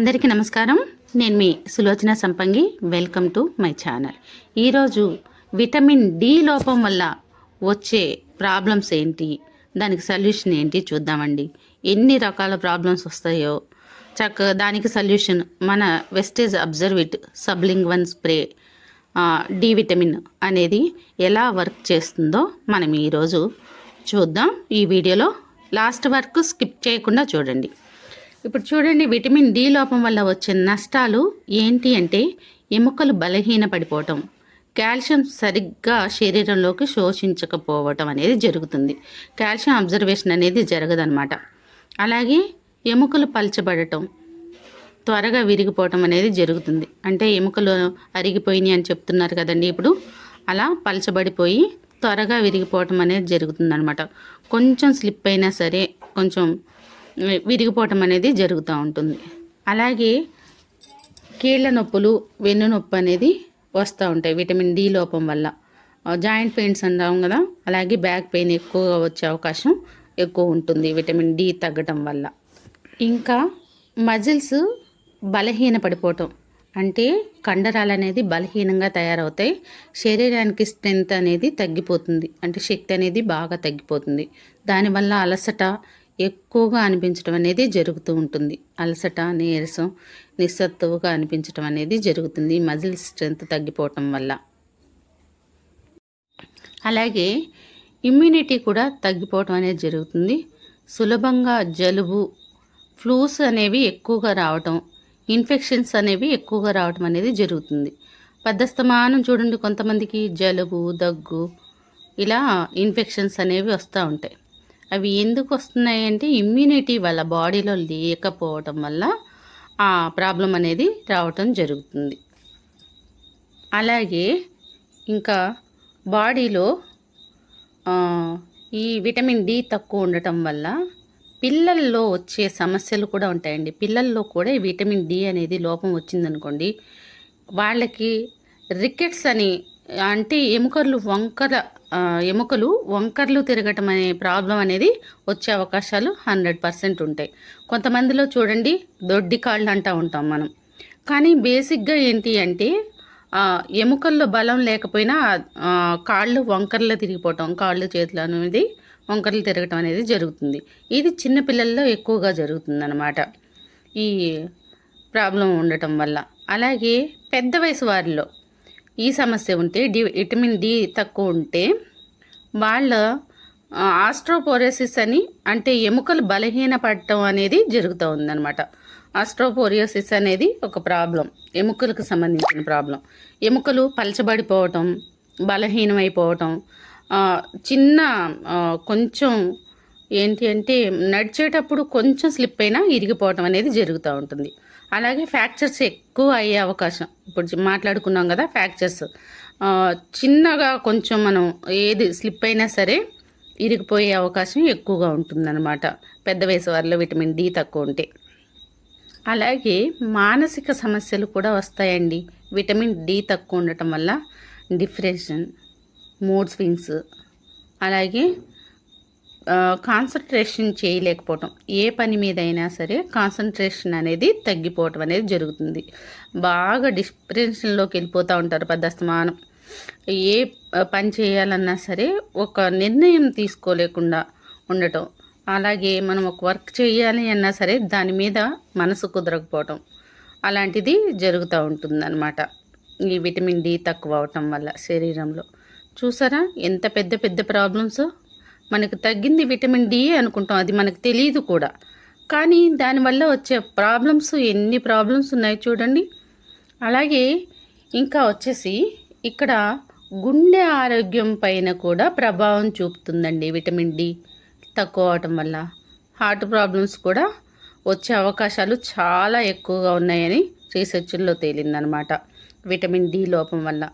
అందరికీ నమస్కారం. నేను మీ Sulochana Sampangi. Welcome to my channel ఈరోజు విటమిన్ డి లోపం వల్ల వచ్చే ప్రాబ్లమ్స్ ఏంటి? దానికి సొల్యూషన్ ఏంటి చూద్దామండి. ఎన్ని రకాల ప్రాబ్లమ్స్ వస్తాయో. చక్కగా దానికి సొల్యూషన్ మన వెస్టేజ్ అబ్జర్విట్ సబ్లింగ్ వన్ స్ప్రే డి విటమిన్ అనేది ఎలా వర్క్ చేస్తుందో మనం ఈరోజు చూద్దాం. ఈ వీడియోలో లాస్ట్ వరకు స్కిప్ చేయకుండా చూడండి. ఇప్పుడు చూడండి విటమిన్ డి లోపం వల్ల వచ్చే నష్టాలు ఏంటి అంటే ఎముకలు బలహీనపడిపోవటం కాల్షియం సరిగ్గా శరీరంలోకి శోషించకపోవటం అనేది జరుగుతుంది. కాల్షియం అబ్జర్వేషన్ అనేది జరగదనమాట అలాగే ఎముకలు పలచబడటం త్వరగా విరిగిపోవటం అనేది జరుగుతుంది. అంటే ఎముకలు అరిగిపోయినాయి అని చెప్తున్నారు కదండి ఇప్పుడు అలా పలచబడిపోయి త్వరగా విరిగిపోవటం అనేది జరుగుతుంది అనమాట కొంచెం స్లిప్ అయినా సరే కొంచెం విరిగిపోవటం అనేది జరుగుతూ ఉంటుంది. అలాగే కీళ్ళ నొప్పులు వెన్ను నొప్పి అనేది వస్తూ ఉంటాయి విటమిన్ డి లోపం వల్ల. జాయింట్ పెయిన్స్ అంటాం కదా అలాగే బ్యాక్ పెయిన్ ఎక్కువగా వచ్చే అవకాశం ఎక్కువ ఉంటుంది విటమిన్ డి తగ్గటం వల్ల. ఇంకా మజిల్స్ బలహీన పడిపోవటం అంటే కండరాలు అనేది బలహీనంగా తయారవుతాయి. శరీరానికి స్ట్రెంత్ అనేది తగ్గిపోతుంది. అంటే శక్తి అనేది బాగా తగ్గిపోతుంది. దానివల్ల అలసట ఎక్కువగా అనిపించడం అనేది జరుగుతూ ఉంటుంది. అలసట నీరసం నిస్సత్తువుగా అనిపించడం అనేది జరుగుతుంది. మజిల్ స్ట్రెంత్ తగ్గిపోవటం వల్ల. అలాగే ఇమ్యూనిటీ కూడా తగ్గిపోవటం అనేది జరుగుతుంది. సులభంగా జలుబు ఫ్లూస్ అనేవి ఎక్కువగా రావటం ఇన్ఫెక్షన్స్ అనేవి ఎక్కువగా రావటం అనేది జరుగుతుంది. పెద్దస్తమానం చూడండి కొంతమందికి జలుబు దగ్గు ఇలా ఇన్ఫెక్షన్స్ అనేవి వస్తూ ఉంటాయి. అవి ఎందుకు వస్తున్నాయి అంటే ఇమ్యూనిటీ వాళ్ళ బాడీలో లేకపోవటం వల్ల ఆ ప్రాబ్లం అనేది రావటం జరుగుతుంది. అలాగే ఇంకా బాడీలో ఈ విటమిన్ డి తక్కువ ఉండటం వల్ల పిల్లల్లో వచ్చే సమస్యలు కూడా ఉంటాయండి. పిల్లల్లో కూడా ఈ విటమిన్ డి అనేది లోపం వచ్చిందనుకోండి వాళ్ళకి రికెట్స్ అని అంటే ఎముకలు వంకర ఎముకలు వంకర్లు తిరగటం అనే ప్రాబ్లం అనేది వచ్చే అవకాశాలు హండ్రెడ్ పర్సెంట్ ఉంటాయి. కొంతమందిలో చూడండి దొడ్డి కాళ్ళు అంటూ ఉంటాం మనం. కానీ బేసిక్గా ఏంటి అంటే ఎముకల్లో బలం లేకపోయినా కాళ్ళు వంకర్లు తిరిగిపోవటం కాళ్ళు చేతులు అనేది వంకర్లు తిరగటం అనేది జరుగుతుంది. ఇది చిన్నపిల్లల్లో ఎక్కువగా జరుగుతుంది అన్నమాట ఈ ప్రాబ్లం ఉండటం వల్ల. అలాగే పెద్ద వయసు వారిలో ఈ సమస్య ఉంటే డి విటమిన్ డి తక్కువ ఉంటే వాళ్ళ ఆస్ట్రోపోరియోసిస్ అని అంటే ఎముకలు బలహీనపడటం అనేది జరుగుతూ ఉందన్నమాట. ఆస్ట్రోపోరియోసిస్ అనేది ఒక ప్రాబ్లం ఎముకలకు సంబంధించిన ప్రాబ్లం. ఎముకలు పలచబడిపోవటం బలహీనమైపోవటం చిన్న కొంచెం ఏంటి అంటే నడిచేటప్పుడు కొంచెం స్లిప్ అయినా ఇరిగిపోవటం అనేది జరుగుతూ ఉంటుంది. అలాగే ఫ్రాక్చర్స్ ఎక్కువ అయ్యే అవకాశం. ఇప్పుడు మాట్లాడుకున్నాం కదా ఫ్రాక్చర్స్. చిన్నగా కొంచెం మనం ఏది స్లిప్ అయినా సరే ఇరిగిపోయే అవకాశం ఎక్కువగా ఉంటుందన్నమాట. పెద్ద వయసు వారిలో విటమిన్ డి తక్కువ ఉంటే. అలాగే మానసిక సమస్యలు కూడా వస్తాయండి. విటమిన్ డి తక్కువ ఉండటం వల్ల డిప్రెషన్ మూడ్ స్వింగ్స్ అలాగే కాన్సన్ట్రేషన్ చేయలేకపోవటం. ఏ పని మీద అయినా సరే కాన్సన్ట్రేషన్ అనేది తగ్గిపోవటం అనేది జరుగుతుంది. బాగా డిప్రెషన్లోకి వెళ్ళిపోతూ ఉంటారు పెద్దస్తమానం ఏ పని చేయాలన్నా సరే ఒక నిర్ణయం తీసుకోలేకుండా ఉండటం. అలాగే మనం ఒక వర్క్ చేయాలి అన్నా సరే దాని మీద మనసు కుదరకపోవటం. అలాంటిది జరుగుతూ ఉంటుందన్నమాట. ఈ విటమిన్ డి తక్కువ అవటం వల్ల శరీరంలో. చూసారా? ఎంత పెద్ద పెద్ద ప్రాబ్లమ్స్ మనకు తగ్గింది విటమిన్ డి అనుకుంటాం. అది మనకు తెలియదు కూడా. కానీ దానివల్ల వచ్చే ప్రాబ్లమ్స్ ఎన్ని ప్రాబ్లమ్స్ ఉన్నాయి చూడండి. అలాగే ఇంకా వచ్చేసి ఇక్కడ గుండె ఆరోగ్యం పైన కూడా ప్రభావం చూపుతుందండి విటమిన్ డి తక్కువ అవటం వల్ల. హార్ట్ ప్రాబ్లమ్స్ కూడా వచ్చే అవకాశాలు చాలా ఎక్కువగా ఉన్నాయని రీసెర్చ్లో తేలిందనమాట విటమిన్ డి లోపం వల్ల.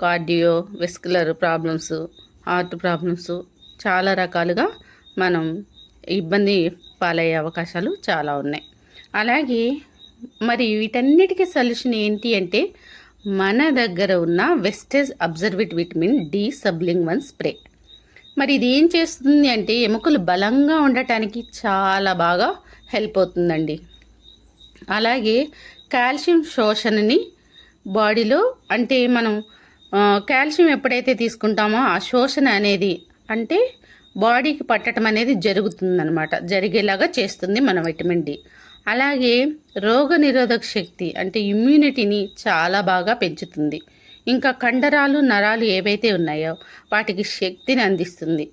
Cardiovascular problems heart problems చాలా రకాలుగా మనం ఇబ్బంది పాలయ్యే అవకాశాలు చాలా ఉన్నాయి. అలాగే మరి వీటన్నిటికీ సొల్యూషన్ ఏంటి అంటే మన దగ్గర ఉన్న వెస్టేజ్ అబ్జర్విట్ విటమిన్ డి సబ్లింగ్ వన్ స్ప్రే. మరి ఇది ఏం చేస్తుంది అంటే ఎముకలు బలంగా ఉండటానికి చాలా బాగా హెల్ప్ అవుతుందండి. అలాగే కాల్షియం శోషణని బాడీలో అంటే మనం కాల్షియం ఎప్పుడైతే తీసుకుంటామో ఆ శోషణ అనేది అంటే బాడీకి పట్టడం అనేది జరుగుతుందనమాట జరిగేలాగా చేస్తుంది మన విటమిన్ డి అలాగే రోగనిరోధక శక్తి అంటే ఇమ్యూనిటీని చాలా బాగా పెంచుతుంది. ఇంకా కండరాలు నరాలు ఏవైతే ఉన్నాయో వాటికి శక్తిని అందిస్తుంది.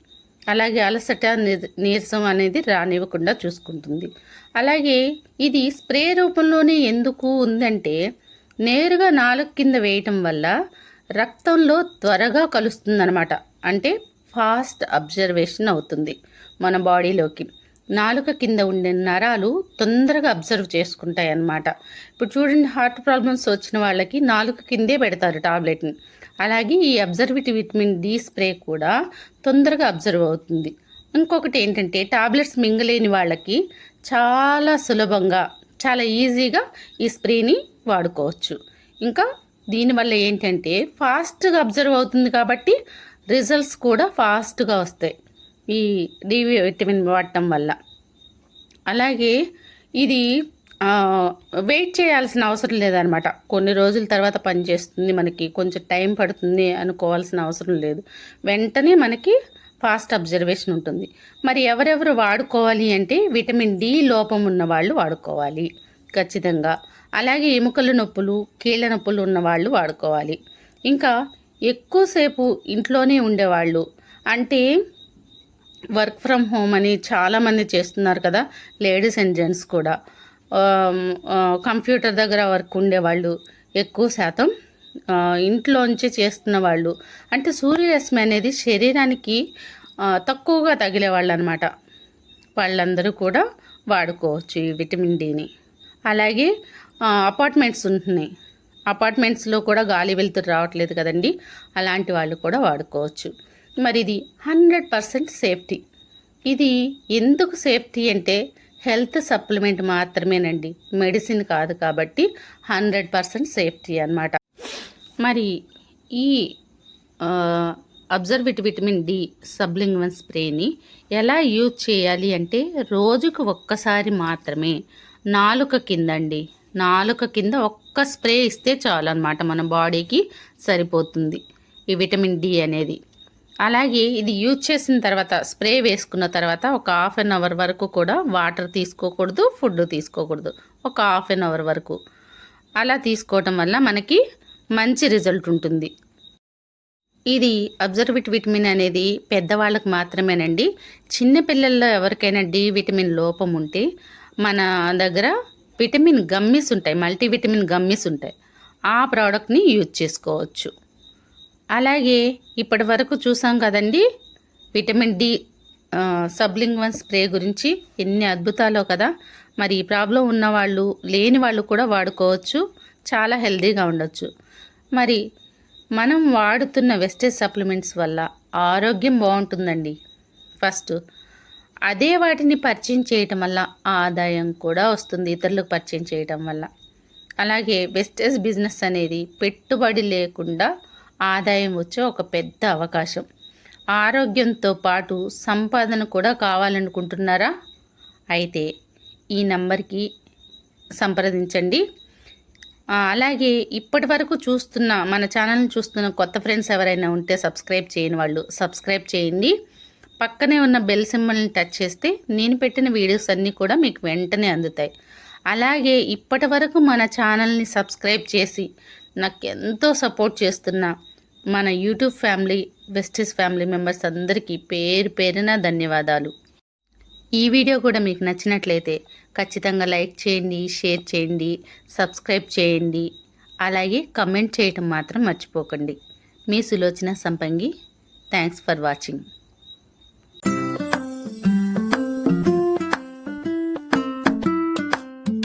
అలాగే అలసట నీరసం అనేది రానివ్వకుండా చూసుకుంటుంది. అలాగే ఇది స్ప్రే రూపంలోనే ఎందుకు ఉందంటే నేరుగా నాలుగు కింద వేయటం వల్ల రక్తంలో త్వరగా కలుస్తుందనమాట అంటే ఫాస్ట్ అబ్జర్వేషన్ అవుతుంది మన బాడీలోకి. నాలుక కింద ఉండే నరాలు తొందరగా అబ్జర్వ్ చేసుకుంటాయి అన్నమాట ఇప్పుడు చూడండి హార్ట్ ప్రాబ్లమ్స్ వచ్చిన వాళ్ళకి నాలుక కిందే పెడతారు టాబ్లెట్ని. అలాగే ఈ అబ్జర్విటీ విటమిన్ డి స్ప్రే కూడా తొందరగా అబ్జర్వ్ అవుతుంది. ఇంకొకటి ఏంటంటే టాబ్లెట్స్ మింగలేని వాళ్ళకి చాలా సులభంగా చాలా ఈజీగా ఈ స్ప్రేని వాడుకోవచ్చు. ఇంకా దీనివల్ల ఏంటంటే ఫాస్ట్గా అబ్జర్వ్ అవుతుంది కాబట్టి రిజల్ట్స్ కూడా ఫాస్ట్గా వస్తాయి ఈ డి విటమిన్ వాడటం వల్ల. అలాగే ఇది వెయిట్ చేయాల్సిన అవసరం లేదనమాట. కొన్ని రోజుల తర్వాత పనిచేస్తుంది మనకి కొంచెం టైం పడుతుంది అనుకోవాల్సిన అవసరం లేదు. వెంటనే మనకి ఫాస్ట్ అబ్జర్వేషన్ ఉంటుంది. మరి ఎవరెవరు వాడుకోవాలి అంటే విటమిన్ డి లోపం ఉన్న వాళ్ళు వాడుకోవాలి ఖచ్చితంగా. అలాగే ఎముకల నొప్పులు కీళ్ళ నొప్పులు ఉన్న వాళ్ళు వాడుకోవాలి. ఇంకా ఎక్కువసేపు ఇంట్లోనే ఉండేవాళ్ళు. అంటే వర్క్ ఫ్రమ్ హోమ్ అని చాలామంది చేస్తున్నారు కదా లేడీస్ అండ్ జెంట్స్ కూడా. కంప్యూటర్ దగ్గర వర్క్ ఉండేవాళ్ళు ఎక్కువ శాతం. ఇంట్లోంచి చేస్తున్న వాళ్ళు. అంటే సూర్యరశ్మి అనేది శరీరానికి తక్కువగా తగిలే వాళ్ళు అనమాట వాళ్ళందరూ కూడా వాడుకోవచ్చు ఈ విటమిన్ డిని అలాగే అపార్ట్మెంట్స్ ఉంటున్నాయి. అపార్ట్మెంట్స్లో కూడా గాలి వెలుతురు రావట్లేదు కదండి. అలాంటి వాళ్ళు కూడా వాడుకోవచ్చు. మరి ఇది హండ్రెడ్ పర్సెంట్ సేఫ్టీ. ఇది ఎందుకు సేఫ్టీ అంటే హెల్త్ సప్లిమెంట్ మాత్రమేనండి. మెడిసిన్ కాదు కాబట్టి హండ్రెడ్ పర్సెంట్ సేఫ్టీ అన్నమాట. మరి ఈ అబ్జర్విట్ విటమిన్ డి సబ్లింగ్వన్ స్ప్రేని ఎలా యూజ్ చేయాలి అంటే రోజుకు ఒక్కసారి మాత్రమే నాలుక కింద అండి నాలుక కింద ఒక్క స్ప్రే ఇస్తే చాలు అనమాట మన బాడీకి సరిపోతుంది ఈ విటమిన్ డి అనేది. అలాగే ఇది యూజ్ చేసిన తర్వాత స్ప్రే వేసుకున్న తర్వాత ఒక హాఫ్ అన్ అవర్ వరకు కూడా వాటర్ తీసుకోకూడదు ఫుడ్ తీసుకోకూడదు. ఒక హాఫ్ అన్ అవర్ వరకు. అలా తీసుకోవటం వల్ల మనకి మంచి రిజల్ట్ ఉంటుంది. ఇది అబ్జర్విట్ విటమిన్ అనేది పెద్దవాళ్ళకి మాత్రమేనండి. చిన్నపిల్లల్లో ఎవరికైనా డి విటమిన్ లోపం ఉంటే మన దగ్గర విటమిన్ గమ్మీస్ ఉంటాయి మల్టీవిటమిన్ గమ్మీస్ ఉంటాయి. ఆ ప్రోడక్ట్ని యూజ్ చేసుకోవచ్చు. అలాగే ఇప్పటి వరకు చూసాం కదండి విటమిన్ డి సబ్లింగ్వన్ స్ప్రే గురించి ఎన్ని అద్భుతాలో కదా. మరి ఈ ప్రాబ్లం ఉన్న వాళ్ళు లేని వాళ్ళు కూడా వాడుకోవచ్చు చాలా హెల్దీగా ఉండొచ్చు. మరి మనం వాడుతున్న వెస్టేజ్ సప్లిమెంట్స్ వల్ల ఆరోగ్యం బాగుంటుందండి. ఫస్ట్ అదే వాటిని పరిచయం చేయటం వల్ల ఆదాయం కూడా వస్తుంది ఇతరులకు పరిచయం చేయటం వల్ల. అలాగే వెస్టేజ్ బిజినెస్ అనేది పెట్టుబడి లేకుండా ఆదాయం వచ్చే ఒక పెద్ద అవకాశం. ఆరోగ్యంతో పాటు సంపాదన కూడా కావాలనుకుంటున్నారా? అయితే ఈ నంబర్కి సంప్రదించండి. అలాగే ఇప్పటి వరకు చూస్తున్న మన ఛానల్ని చూస్తున్న కొత్త ఫ్రెండ్స్ ఎవరైనా ఉంటే సబ్స్క్రైబ్ చేయని వాళ్ళు సబ్స్క్రైబ్ చేయండి. పక్కనే ఉన్న బెల్ సింబల్ని టచ్ చేస్తే నేను పెట్టిన వీడియోస్ అన్నీ కూడా మీకు వెంటనే అందుతాయి. అలాగే ఇప్పటి వరకు మన ఛానల్ని సబ్స్క్రైబ్ చేసి నాకు ఎంతో సపోర్ట్ చేస్తున్న మన యూట్యూబ్ ఫ్యామిలీ వెస్టిస్ ఫ్యామిలీ మెంబర్స్ అందరికీ పేరు పేరున ధన్యవాదాలు. ఈ వీడియో కూడా మీకు నచ్చినట్లయితే ఖచ్చితంగా లైక్ చేయండి షేర్ చేయండి సబ్స్క్రైబ్ చేయండి. అలాగే కమెంట్ చేయటం మాత్రం మర్చిపోకండి. మీ Sulochana Sampangi thanks for watching.